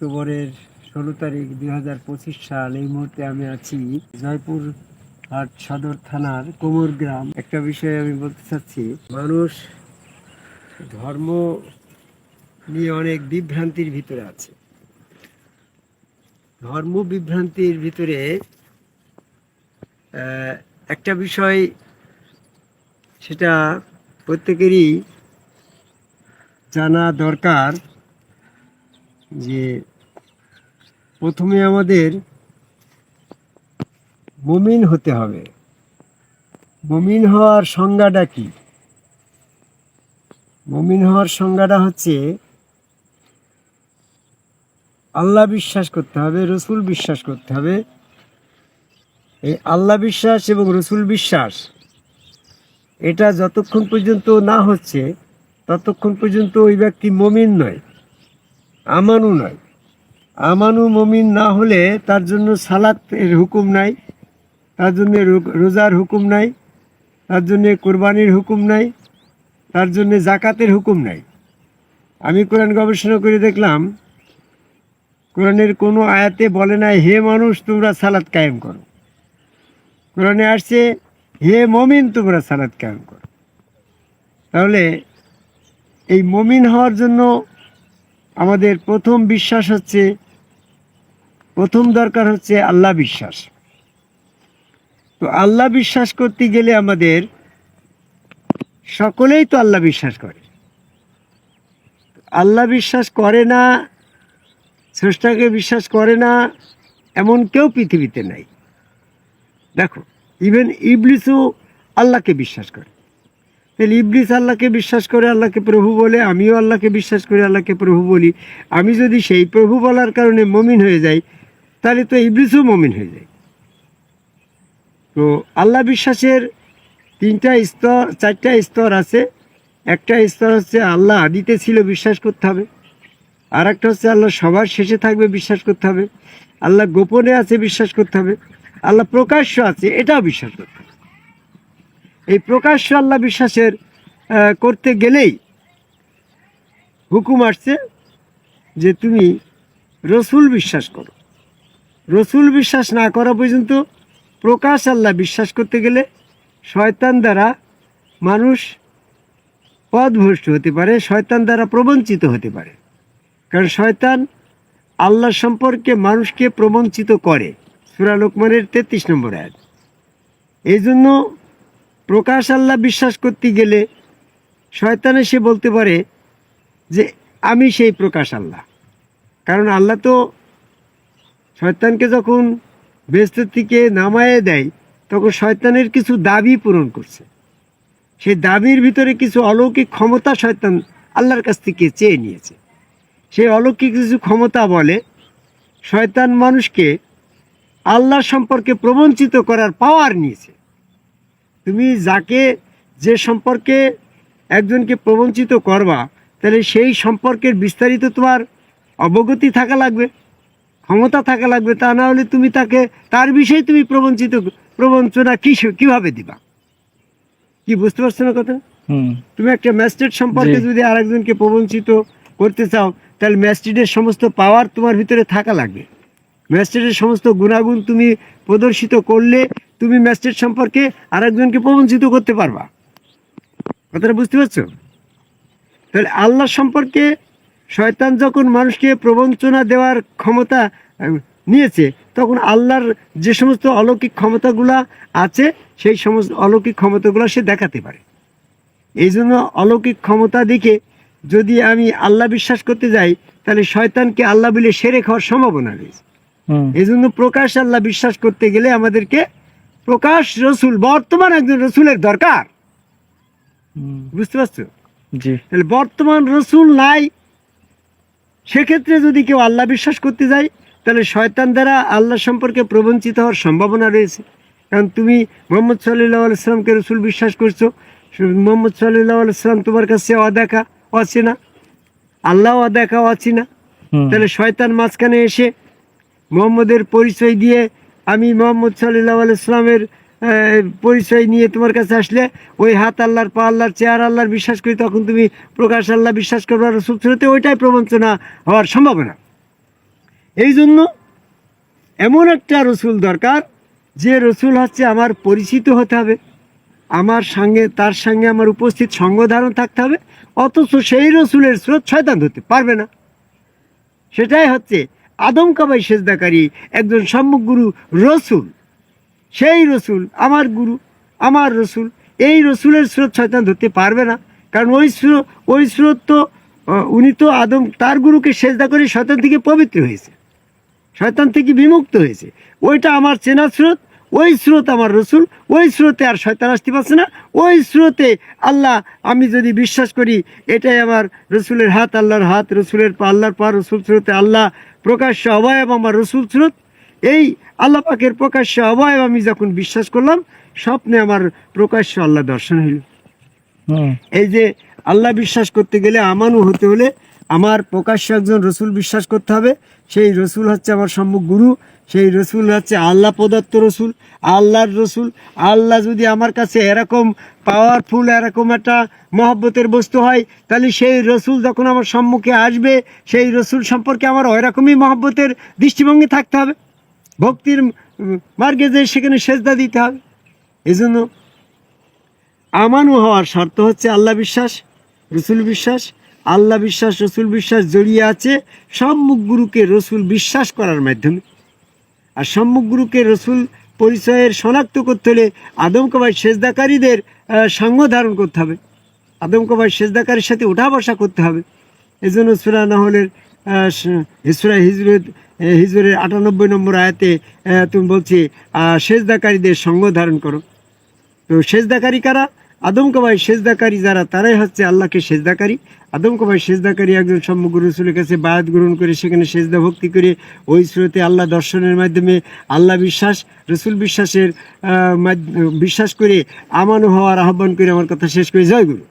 অক্টোবরের ষোলো তারিখ দুই হাজার পঁচিশ সাল এই মুহূর্তে আমি আছি জয়পুর হাট সদর থানার কোমর গ্রাম। একটা বিষয়ে আমি বলতে চাচ্ছি, মানুষ ধর্ম নিয়ে অনেক বিভ্রান্তির ভিতরে আছে। ধর্ম বিভ্রান্তির ভিতরে একটা বিষয় সেটা প্রত্যেকেরই জানা দরকার যে প্রথমে আমাদের মমিন হতে হবে। মমিন হওয়ার সংজ্ঞাটা কি? মমিন হওয়ার সংজ্ঞাটা হচ্ছে আল্লাহ বিশ্বাস করতে হবে, রসুল বিশ্বাস করতে হবে। এই আল্লাহ বিশ্বাস এবং রসুল বিশ্বাস, এটা যতক্ষণ পর্যন্ত না হচ্ছে, ততক্ষণ পর্যন্ত ওই ব্যক্তি মমিন নয় আমানও নয়। আমানু মমিন না হলে তার জন্য সালাতের হুকুম নাই, তার জন্য রোজার হুকুম নাই, তার জন্য কোরবানির হুকুম নাই, তার জন্য জাকাতের হুকুম নাই। আমি কোরআন গবেষণা করে দেখলাম, কোরআনের কোনো আয়াতে বলে নাই, হে মানুষ, তোমরা সালাত কায়েম করো। কোরআনে আসছে, হে মমিন, তোমরা সালাত কায়েম করো। তাহলে এই মমিন হওয়ার জন্য আমাদের প্রথম বিশ্বাস হচ্ছে প্রথম দরকার হচ্ছে আল্লাহ বিশ্বাস। তো আল্লাহ বিশ্বাস করতে গেলে আমাদের সকলেই তো আল্লাহ বিশ্বাস করে। আল্লাহ বিশ্বাস করে না, স্রষ্টাকে বিশ্বাস করে না, এমন কেউ পৃথিবীতে নাই। দেখো ইভেন ইবলিসও আল্লাহকে বিশ্বাস করে। তাহলে ইবলিস আল্লাহকে বিশ্বাস করে, আল্লাহকে প্রভু বলে, আমিও আল্লাহকে বিশ্বাস করে, আল্লাহকে প্রভু বলি। আমি যদি সেই প্রভু বলার কারণে মমিন হয়ে যাই তাহলে তো ইবলিসও মমিন হয়ে যায়। তো আল্লাহ বিশ্বাসের তিনটা স্তর, চারটা স্তর আছে। একটা স্তর হচ্ছে আল্লাহ আদিতে ছিল, বিশ্বাস করতে হবে। আর একটা হচ্ছে আল্লাহ সবার শেষে থাকবে, বিশ্বাস করতে হবে। আল্লাহ গোপনে আছে, বিশ্বাস করতে হবে। আল্লাহ প্রকাশ্য আছে, এটাও বিশ্বাস করতে হবে। এই প্রকাশ্য আল্লাহ বিশ্বাসের করতে গেলেই হুকুম আসছে যে তুমি রসুল বিশ্বাস করো। রসুল বিশ্বাস না করা পর্যন্ত প্রকাশ আল্লাহ বিশ্বাস করতে গেলে শয়তান দ্বারা মানুষ পথভ্রষ্ট হতে পারে, শয়তান দ্বারা প্রবঞ্চিত হতে পারে। কারণ শয়তান আল্লাহ সম্পর্কে মানুষকে প্রবঞ্চিত করে। সুরা লোকমানের তেত্রিশ নম্বর আয়াত। এই জন্য প্রকাশ আল্লাহ বিশ্বাস করতে গেলে শয়তানে সে বলতে পারে যে, আমি সেই প্রকাশ আল্লাহ। কারণ আল্লাহ তো শয়তানকে যখন বেস্তের থেকে নামায়ে দেয়, তখন শয়তানের কিছু দাবি পূরণ করছে। সেই দাবির ভিতরে কিছু অলৌকিক ক্ষমতা শয়তান আল্লাহর কাছ থেকে চেয়ে নিয়েছে। সেই অলৌকিক কিছু ক্ষমতা বলে, শয়তান মানুষকে আল্লাহ সম্পর্কে প্রবঞ্চিত করার পাওয়ার নিয়েছে। তুমি যাকে যে সম্পর্কে একজনকে প্রবঞ্চিত করবা, তাহলে সেই সম্পর্কের বিস্তারিত তোমার অবগতি থাকা লাগবে। ক্ষমতা থাকা লাগবে তা না হলে তুমি তাকে তার বিষয়ে তুমি প্রবঞ্চিত প্রবঞ্চনা কি কীভাবে দিবা? কি বুঝতে পারছ না কথা তুমি একটা ম্যাস্টেড সম্পর্কে। যদি আরেকজনকে প্রবঞ্চিত করতে চাও তাহলে ম্যাস্টেডের সমস্ত পাওয়ার তোমার ভিতরে থাকা লাগবে। ম্যাস্টেডের সমস্ত গুণাগুণ তুমি প্রদর্শিত করলে তুমি ম্যাস্টেড সম্পর্কে আরেকজনকে প্রবঞ্চিত করতে পারবা। কথাটা বুঝতে পারছ? তাহলে আল্লাহ সম্পর্কে শয়তান যখন মানুষকে প্রবঞ্চনা দেওয়ার ক্ষমতা নিয়েছে তখন আল্লাহর যে সমস্ত অলৌকিক ক্ষমতাগুলা আছে সেই সমস্ত অলৌকিক ক্ষমতাগুলো সে দেখাতে পারে। এই জন্য অলৌকিক ক্ষমতা দেখে যদি আমি আল্লাহ বিশ্বাস করতে যাই তাহলে শয়তানকে আল্লাহ বলে সেরে খাওয়ার সম্ভাবনা রয়েছে। এই জন্য প্রকাশ আল্লাহ বিশ্বাস করতে গেলে আমাদেরকে প্রকাশ রসুল বর্তমান একজন রসুলের দরকার। বুঝতে পারছ? তাহলে বর্তমান রসুল নাই সেক্ষেত্রে যদি কেউ আল্লাহ বিশ্বাস করতে যায় তাহলে শয়তান দ্বারা আল্লাহ সম্পর্কে প্রবঞ্চিত হওয়ার সম্ভাবনা রয়েছে। কারণ তুমি মোহাম্মদ সাল্লাহ আলাইসলামকে রসুল বিশ্বাস করছ মোহাম্মদ সাল্লাহ আলাইসলাম তোমার কাছে অদেখা অচেনা। আল্লাহ অদেখা অচেনা। তাহলে শয়তান মাঝখানে এসে মোহাম্মদের পরিচয় দিয়ে আমি মোহাম্মদ সাল্লাহ আলাইসলামের পরিচয় নিয়ে তোমার কাছে আসলে ওই হাত আল্লাহর, পা আল্লাহর চেয়ার আল্লাহর বিশ্বাস করি, তখন তুমি প্রকাশ আল্লাহ বিশ্বাস করবার রসুল সুরতে ওইটাই প্রবঞ্চনা হওয়ার সম্ভাবনা। এই জন্য এমন একটা রসুল দরকার, যে রসুল হচ্ছে আমার পরিচিত হতে হবে, আমার সঙ্গে, তার সঙ্গে আমার উপস্থিত সঙ্গ ধারণ থাকতে হবে, অথচ সেই রসুলের স্রোত শয়তান ধরতে পারবে না। সেটাই হচ্ছে আদম কাবাই সেজদাকারী একজন সম্মুখ গুরু রসুল। সেই রসুল, আমার গুরু, আমার রসুল, এই রসুলের স্রোত শয়তান ধরতে পারবে না। কারণ ওই স্রোত ওই স্রোত তো উনি তো আদম, তার গুরুকে সেজদা করে শয়তান থেকে পবিত্র হয়েছে। শয়তান থেকে বিমুক্ত হয়েছে। ওইটা আমার চেনা স্রোত, ওই স্রোত আমার রসুল, ওই স্রোতে আর শয়তান আসতে পারছে না। ওই স্রোতে আল্লাহ, আমি যদি বিশ্বাস করি, এটাই আমার রসুলের হাত, আল্লাহর হাত, রসুলের পা, আল্লাহর পা, রসুল স্রোতে আল্লাহ প্রকাশ্য অবয়ব আমার রসুল স্রোত। এই আল্লাহ পাকের প্রকাশ্য অবয়ব আমি যখন বিশ্বাস করলাম স্বপ্নে আমার প্রকাশ্য আল্লাহ দর্শন হইল। এই যে আল্লাহ বিশ্বাস করতে গেলে আমানু হতে হলে আমার প্রকাশ্য একজন রসুল বিশ্বাস করতে হবে। সেই রসুল হচ্ছে আমার সম্মুখ গুরু সেই রসুল হচ্ছে আল্লাহ প্রদত্ত রসুল আল্লাহর রসুল। আল্লাহ যদি আমার কাছে এরকম পাওয়ারফুল এরকম একটা মহব্বতের বস্তু হয় তাহলে সেই রসুল যখন আমার সম্মুখে আসবে সেই রসুল সম্পর্কে আমার ওইরকমই মহব্বতের দৃষ্টিভঙ্গি থাকতে হবে। ভক্তির মার্গে যে সেখানে সেজদা দিতে হবে এজন্য আমানু হওয়ার শর্ত হচ্ছে আল্লাহ বিশ্বাস, রসুল বিশ্বাস। আল্লাহ বিশ্বাস, রসুল বিশ্বাস জড়িয়ে আছে সম্মুখ গুরুকে রসুল বিশ্বাস করার মাধ্যমে। আর সম্মুখ গুরুকে রসুল পরিচয়ের শনাক্ত করতে হলে আদমকবাই সেজদাকারীদের সঙ্গ ধারণ করতে হবে। আদমকবাই সেজদাকারীর সাথে ওঠা বসা করতে হবে। এই জন্য সুরা নহলের হিসুরা হিজরত হিজরের আটানব্বই নম্বর আয়াতে তুমি বলছি সেজদাকারীদের সঙ্গ ধারণ করো। তো সেজদাকারী কারা? আদম আদমকবাই সেজদাকারী যারা, তারাই হচ্ছে আল্লাহকে সেজদাকারী। আদমকবাই সেজদাকারী একজন সম্মুখ রসুলের কাছে বায়াত গ্রহণ করে, সেখানে সেজদা ভক্তি করে, ওই স্রোতে আল্লাহ দর্শনের মাধ্যমে আল্লাহ বিশ্বাস, রসুল বিশ্বাসের বিশ্বাস করে, আমানো হওয়ার আহ্বান করে আমার কথা শেষ করে। জয় গুরু।